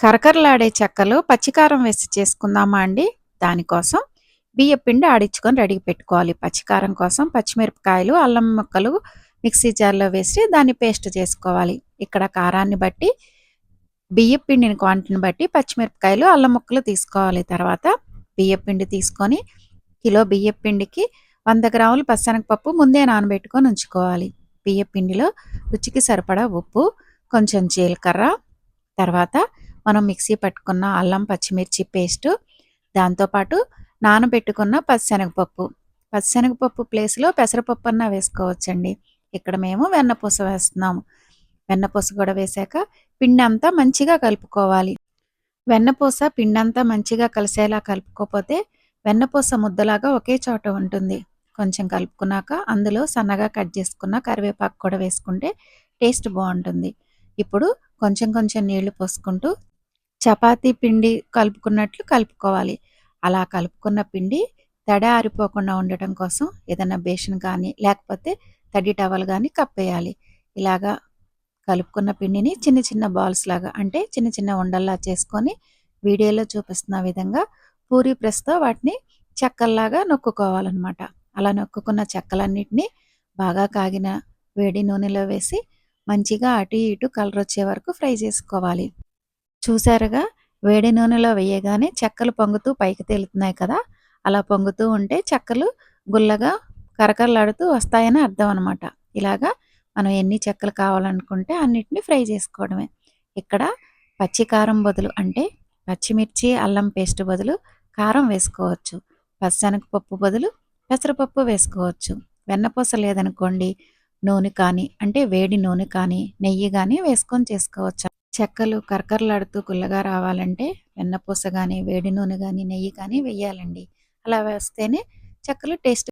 కరకరలాడే చెక్కలు పచ్చికారం వేసి చేసుకుందామా అండి? దానికోసం బియ్య పిండి ఆడించుకొని రెడీ పెట్టుకోవాలి. పచ్చికారం కోసం పచ్చిమిరపకాయలు అల్లం ముక్కలు మిక్సీ జార్లో వేసి దాన్ని పేస్ట్ చేసుకోవాలి. ఇక్కడ కారాన్ని బట్టి బియ్య పిండిని క్వాంటిటీని బట్టి పచ్చిమిరపకాయలు అల్లం ముక్కలు తీసుకోవాలి. తర్వాత బియ్య పిండి తీసుకొని కిలో బియ్య పిండికి వంద గ్రాములు పచ్చనగపప్పు ముందే నానబెట్టుకొని ఉంచుకోవాలి. బియ్య పిండిలో రుచికి సరిపడా ఉప్పు కొంచెం జీలకర్ర తర్వాత మనం మిక్సీ పట్టుకున్న అల్లం పచ్చిమిర్చి పేస్టు దాంతోపాటు నానబెట్టుకున్న పచ్చిశనగపప్పు. పచ్చనగపప్పు ప్లేస్లో పెసరపప్పు అన్న వేసుకోవచ్చండి. ఇక్కడ మేము వెన్నపూస వేస్తున్నాము. వెన్నపూస కూడా వేసాక పిండి అంతా మంచిగా కలుపుకోవాలి. వెన్నపూస పిండి అంతా మంచిగా కలిసేలా కలుపుకోకపోతే వెన్నపూస ముద్దలాగా ఒకే చోట ఉంటుంది. కొంచెం కలుపుకున్నాక అందులో సన్నగా కట్ చేసుకున్న కరివేపాకు కూడా వేసుకుంటే టేస్ట్ బాగుంటుంది. ఇప్పుడు కొంచెం కొంచెం నీళ్ళు పోసుకుంటూ చపాతీ పిండి కలుపుకున్నట్లు కలుపుకోవాలి. అలా కలుపుకున్న పిండి తడి ఆరిపోకుండా ఉండటం కోసం ఏదైనా బేషన్ కానీ లేకపోతే తడి టవల్ కానీ కప్పేయాలి. ఇలాగా కలుపుకున్న పిండిని చిన్న చిన్న బాల్స్ లాగా అంటే చిన్న చిన్న ఉండల్లా చేసుకొని వీడియోలో చూపిస్తున్న విధంగా పూరి ప్రెస్తో వాటిని చెక్కల్లాగా నొక్కుకోవాలన్నమాట. అలా నొక్కుకున్న చెక్కలన్నిటినీ బాగా కాగిన వేడి నూనెలో వేసి మంచిగా అటు ఇటు కలర్ వచ్చే వరకు ఫ్రై చేసుకోవాలి. చూసారుగా? వేడి నూనెలో వేయగానే చెక్కలు పొంగుతూ పైకి తేలుతున్నాయి కదా? అలా పొంగుతూ ఉంటే చెక్కలు గుల్లగా కరకరలాడుతూ వస్తాయని అర్థం అనమాట ఇలాగా మనం ఎన్ని చెక్కలు కావాలనుకుంటే అన్నిటిని ఫ్రై చేసుకోవడమే. ఇక్కడ పచ్చి కారం బదులు అంటే పచ్చిమిర్చి అల్లం పేస్ట్ బదులు కారం వేసుకోవచ్చు. పచ్చనగపప్పు బదులు పెసరపప్పు వేసుకోవచ్చు. వెన్నపూస లేదనుకోండి నూనె కానీ అంటే వేడి నూనె కానీ నెయ్యి కానీ వేసుకొని చేసుకోవచ్చు. చెక్కలు కరకరలాడుతూ గుల్లగా రావాలంటే వెన్నపూస కానీ వేడి నూనె కానీ నెయ్యి కానీ వేయాలండి అలా వేస్తేనే చెక్కలు టేస్ట్